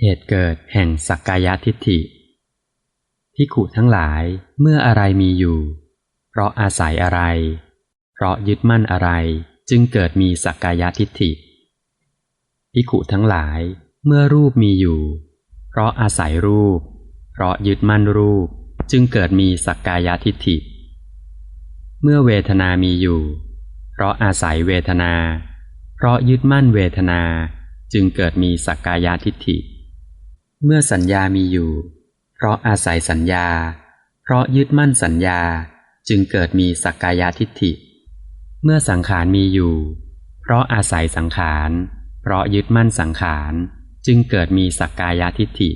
เหตุเกิดแห่งสักกายทิฏฐิพิขุทั้งหลายเมื่ออะไรมีอยู่ เพราะอาศัยอะไร เพราะยึดมั่นอะไรจึงเกิดมีสักกายทิฏฐิพิขุทั้งหลายเมื่อรูปมีอยู่ เพราะอาศัยรูป เพราะยึดมั่นรูปจึงเกิดมีสักกายทิฏฐิ เมื่อเวทนามีอยู่ เพราะอาศัยเวทนา เพราะยึดมั่นเวทนาจึงเกิดมีสักกายทิฏฐิ เมื่อสัญญามีอยู่ เพราะอาศัยสัญญา เพราะยึดมั่นสัญญาจึงเกิดมีสักกายทิฏฐิ เมื่อสังขารมีอยู่ เพราะอาศัยสังขาร เพราะยึดมั่นสังขารจึงเกิดมีสักกายทิฏฐิ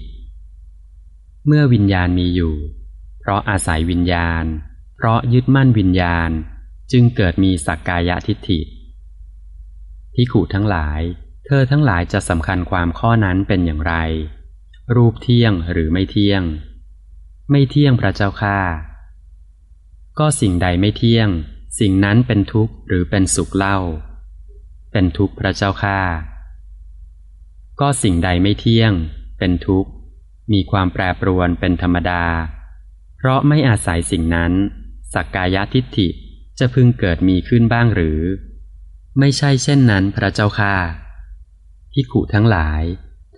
เมื่อวิญญาณมีอยู่ เพราะอาศัยวิญญาณ เพราะยึดมั่นวิญญาณ จึงเกิดมีสักกายทิฏฐิพิขุทั้งหลาย เธอทั้งหลายจะสำคัญความข้อนั้นเป็นอย่างไร รูปเที่ยงหรือไม่เที่ยง ไม่เที่ยงพระเจ้าค่าก็สิ่งใดไม่เที่ยง สิ่งนั้นเป็นทุกข์หรือเป็นสุขเล่า เป็นทุกข์พระเจ้าค่าก็สิ่งใดไม่เที่ยง เป็นทุกข์ มีความแปรปรวนเป็นธรรมดา เพราะไม่อาศัยสิ่งนั้น สักกายทิฏฐิจะพึงเกิดมีขึ้นบ้างหรือ ไม่ใช่เช่นนั้นพระเจ้าค่าพิขุทั้งหลาย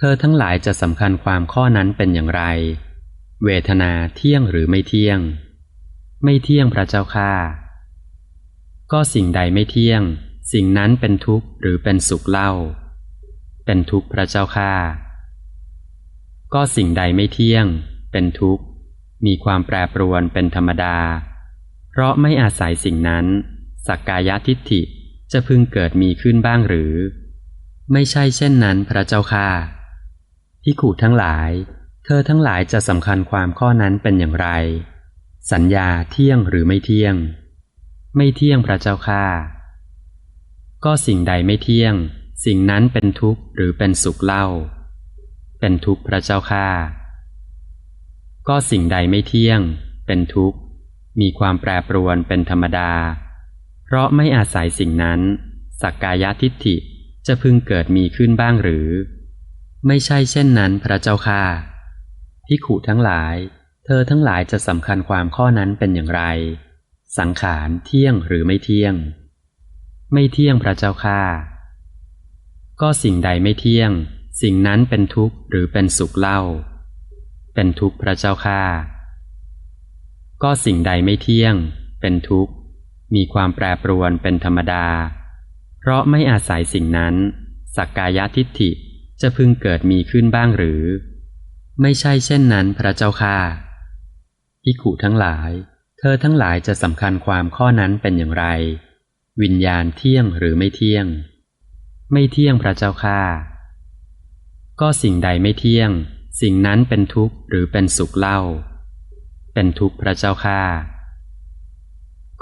เธอทั้งหลายจะสำคัญความข้อนั้นเป็นอย่างไร เวทนาเที่ยงหรือไม่เที่ยง ไม่เที่ยงพระเจ้าค่าก็สิ่งใดไม่เที่ยง สิ่งนั้นเป็นทุกข์หรือเป็นสุขเล่า เป็นทุกข์พระเจ้าค่าก็สิ่งใดไม่เที่ยง เป็นทุกข์ มีความแปรปรวนเป็นธรรมดา เพราะไม่อาศัยสิ่งนั้น สักกายทิฏฐิจะพึงเกิดมีขึ้นบ้างหรือ ไม่ใช่เช่นนั้นพระเจ้าค่า พิขูทั้งหลาย เธอทั้งหลายจะสำคัญความข้อนั้นเป็นอย่างไร สัญญาเที่ยงหรือไม่เที่ยง ไม่เที่ยงพระเจ้าค่าก็สิ่งใดไม่เที่ยง สิ่งนั้นเป็นทุกข์หรือเป็นสุขเล่า เป็นทุกข์พระเจ้าค่าก็สิ่งใดไม่เที่ยง เป็นทุกข์ มีความแปรปรวนเป็นธรรมดา เพราะไม่อาศัยสิ่งนั้น สักกายทิฏฐิจะพึงเกิดมีขึ้นบ้างหรือ ไม่ใช่เช่นนั้นพระเจ้าค่าพิขุทั้งหลาย เธอทั้งหลายจะสำคัญความข้อนั้นเป็นอย่างไร สังขารเที่ยงหรือไม่เที่ยง ไม่เที่ยงพระเจ้าค่าก็สิ่งใดไม่เที่ยง สิ่งนั้นเป็นทุกข์หรือเป็นสุขเล่า เป็นทุกข์พระเจ้าค่าก็สิ่งใดไม่เที่ยง เป็นทุกข์ มีความแปรปรวนเป็นธรรมดา เพราะไม่อาศัยสิ่งนั้น สักกายทิฏฐิ จะพึงเกิดมีขึ้นบ้างหรือ ไม่ใช่เช่นนั้นพระเจ้าค่าพิขุทั้งหลาย เธอทั้งหลายจะสำคัญความข้อนั้นเป็นอย่างไร วิญญาณเที่ยงหรือไม่เที่ยง ไม่เที่ยงพระเจ้าค่าก็สิ่งใดไม่เที่ยง สิ่งนั้นเป็นทุกข์หรือเป็นสุขเล่า เป็นทุกข์พระเจ้าค่า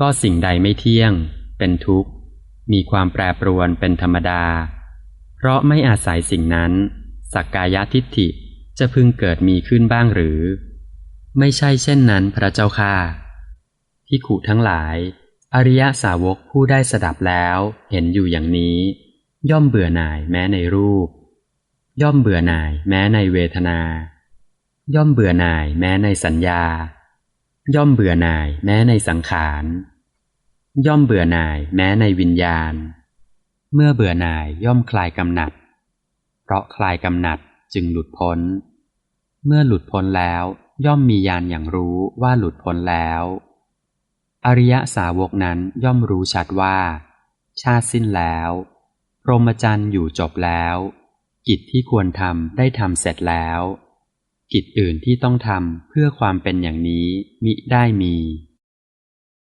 ก็สิ่งใดไม่เที่ยง เป็นทุกข์ มีความแปรปรวนเป็นธรรมดา ราะไม่อาศัยสิ่งนั้น สักกายทิฏฐิจะพึงเกิดมีขึ้นบ้างหรือ ไม่ใช่เช่นนั้นพระเจ้าค่าพิขุทั้งหลาย อริยสาวกผู้ได้สดับแล้วเห็นอยู่อย่างนี้ ย่อมเบื่อหน่ายแม้ในรูป ย่อมเบื่อหน่ายแม้ในเวทนา ย่อมเบื่อหน่ายแม้ในสัญญา ย่อมเบื่อหน่ายแม้ในสังขาร ย่อมเบื่อหน่ายแม้ในวิญญาณ เมื่อเบื่อหน่ายย่อมคลายกำหนัด เพราะคลายกำหนัดจึงหลุดพ้น เมื่อหลุดพ้นแล้วย่อมมีญาณอย่างรู้ว่าหลุดพ้นแล้ว อริยสาวกนั้นย่อมรู้ชัดว่า ชาติสิ้นแล้ว พรหมจรรย์อยู่จบแล้ว กิจที่ควรทำได้ทำเสร็จแล้ว กิจอื่นที่ต้องทำเพื่อความเป็นอย่างนี้มิได้มี